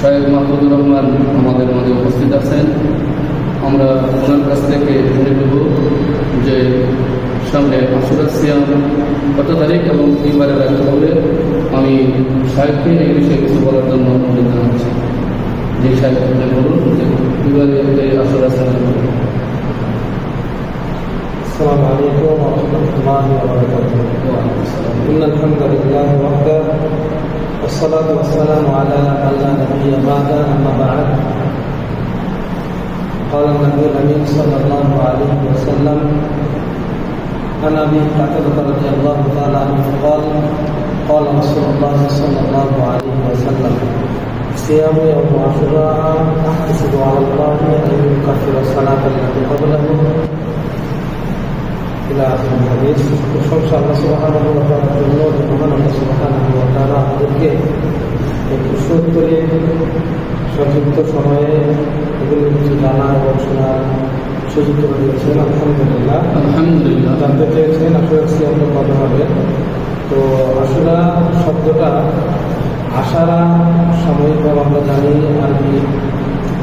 শাহেদ মাহমুদুর রহমান আমাদের মাঝে উপস্থিত আছেন আমরা ওনার কাছ থেকে জেনে নেব যে সামনে আশুরা সিয়াম কত তারিখ এবং কীবারে রাখতে হবে আমি সাহেবকে এই বিষয়ে কিছু বলার জন্য অনুরোধ জানাচ্ছি যে সাহেব আপনি বলুন যে কীবারে এই আশুরা সিয়াম করবেন? السلام عليكم ورحمة الله وبركاته Assalamualaikum warahmatullahi wabarakatuh. Assalamualaikum warahmatullahi wabarakatuh. Qala Nabi Amin sallallahu alaihi wasallam Ana bi taqaddar Allah taala qala qala Rasulullah sallallahu alaihi wasallam Siyam yaum Ashura tahsidu ala Allah wa yuqafir salat allati qablahu ila akhir hadis subhanallahi wa bihamdihi wa la ilaha illa Allah সময়ে এগুলো কিছু জানা এবং শোনার সুযোগ করে দিয়েছেন। আলহামদুলিল্লাহ। আলহামদুলিল্লাহ। জানতে চেয়েছেন সিয়ামটা কবে হবে। তো আসলে শব্দটা আশারা সাময়িকভাবে আমরা জানি আরবি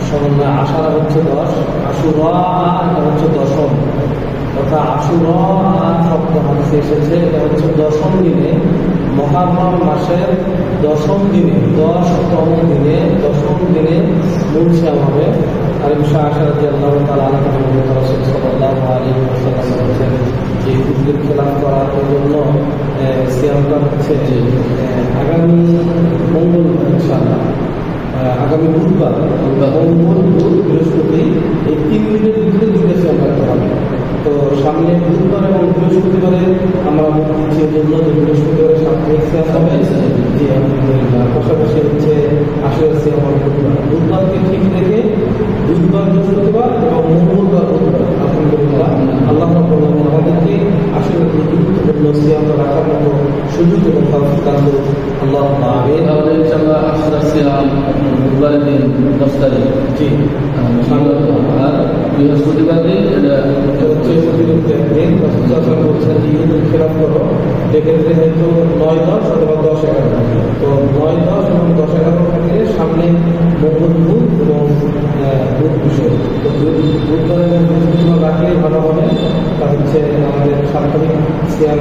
সমন্বয় আশারা হচ্ছে দশ আশুরা হচ্ছে দশম। তথা আশুরা শব্দ হাদিসে এসেছে এটা হচ্ছে দশম দিনে মহারম মাসের দশম দিনে দশতম দিনে দশম দিনে হবে আর আল্লাহ তালা বলছেন যে কুকুর খেলাম করার জন্য সিয়ামটা হচ্ছে যে আগামী মঙ্গলবার ইনশাআল্লাহ আহ, আগামী বুধবার বুধবার। মঙ্গল বুধ বৃহস্পতি এই তিন দিনের ভিতরে দুটো সিয়াম রাখতে হবে তো সামনে বুধবার এবং বৃহস্পতিবারে দিচ্ছি এই জন্য সাপ্তাহিক সিয়াম হবে আলহামদুলিল্লাহ পাশাপাশি হচ্ছে আসলে সিয়াম ঠিক রেখে বুধবার বৃহস্পতিবার এবং মঙ্গলবার বুধবার আলহামদুলিল্লাহ আল্লাহ আল্লাহ আমিন তাহলে ইনশাআল্লাহ আর বৃহস্পতিবার দিন, এটা রসুল বলছেন যে ঈদুল খেলাফ করো। এক্ষেত্রে হয়তো নয় দশ অথবা দশ এগারো। তো নয় দশ এবং দশ এগারো থাকে সামনে মঙ্গল বুধ এবং বুধ বিষয় তো বুধ রাখলে ভালো হবে। তা হচ্ছে আমাদের সাপ্তাহিক সিয়াম